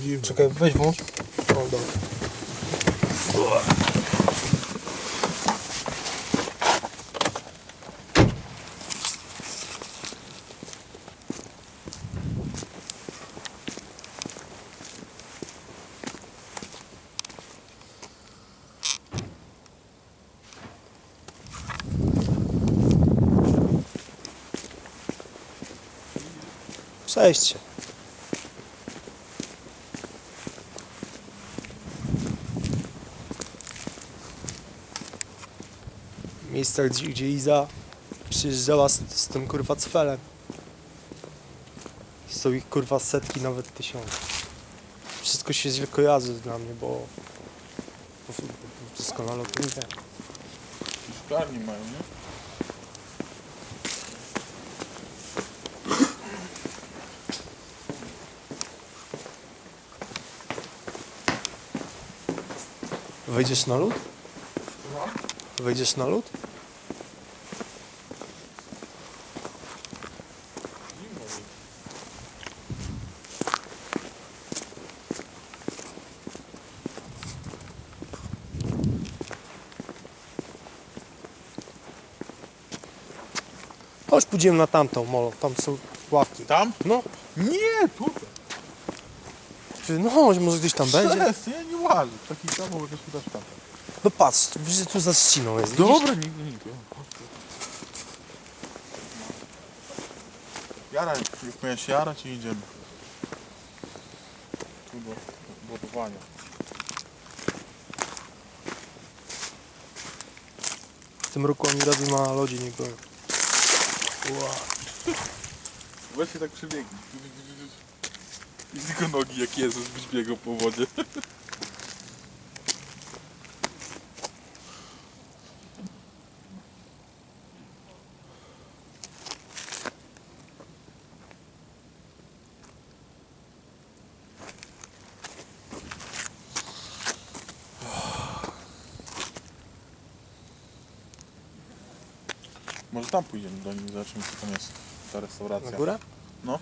Zimno. Czekaj, weź włącz. O. Przejście. Miejsca, gdzie, gdzie Iza przyjeżdżała z, z tym kurwa cfelem. Są ich kurwa setki, nawet tysiące. Wszystko się źle kojarzy dla mnie, bo, bo, bo doskonale o tym wiem. Szklarni mają, nie? Wejdziesz na lód? Wejdziesz na lód? Chodź pójdziemy na tamtą molo, tam są ławki. Tam? No, Nie, tutaj. no chodź, może gdzieś tam będzie. Stres, ja nie łażę. Taki samo możesz udać tam. No patrz, widzisz, tu za ściną jest. widzisz? Dobra, nie, nie, nie. Jara, jak miałeś jarać i idziemy. Tu do do budowania. W tym roku ani razu na lodzie nie byłem. Się tak przebiegnij. I tylko nogi jak Jezus byś biegał po wodzie. Może tam pójdziemy do nich, zobaczymy co tam jest. Ta restauracja. Na górę? No.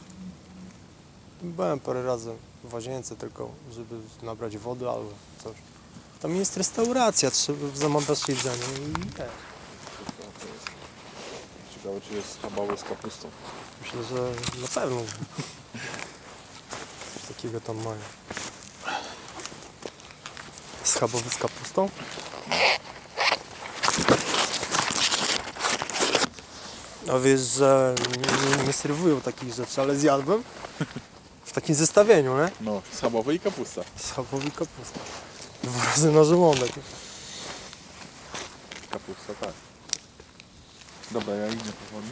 Byłem parę razy w łazience tylko, żeby nabrać wody albo coś. Tam jest restauracja, trzeba zamawiać jedzenie i wiesz. Ciekawe czy jest schabowy z kapustą. Myślę, że na pewno coś takiego tam mają. Schabowy z kapustą? A wiesz, że nie, nie, serwują takich rzeczy, ale zjadłem w takim zestawieniu, nie? No, schabowy i kapusta. Schabowy i kapusta. Dwa razy na żołądek. Kapusta, tak. Dobra, ja idę powoli.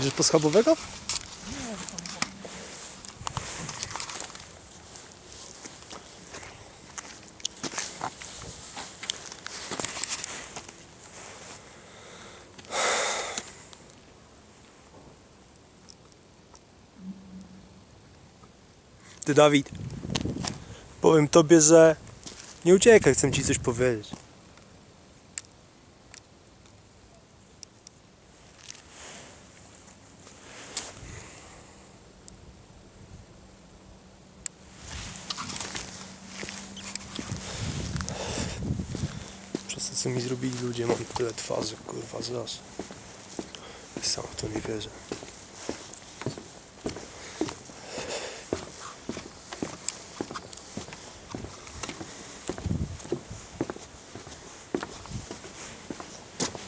Idziesz po schabowego? Ty Dawid, powiem tobie, że nie uciekaj, chcę ci coś powiedzieć. Przez to co mi zrobili ludzie mam tyle twarzy, kurwa, zaraz. Sam w to nie wierzę.